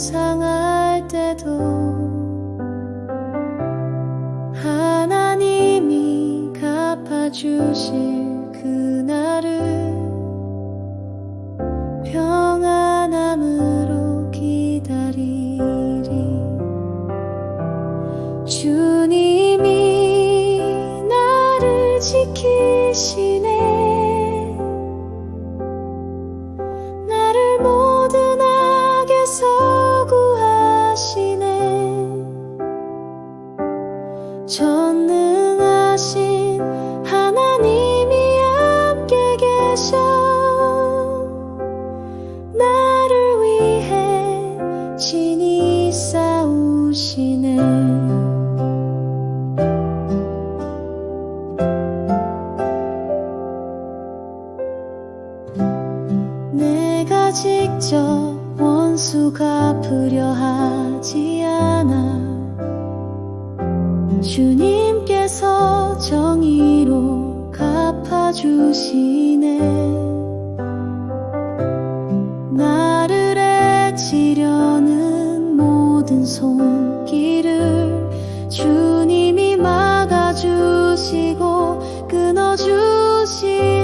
상할 때도 하나님이 갚아주실 그날을 평안함으로 기다리리. 주님이 나를 지키시네. 나를 싸우시네. 내가 직접 원수 갚으려 하지 않아. 주님께서 정의로 갚아주시네 모든 손길을 주님이 막아주시고 끊어주시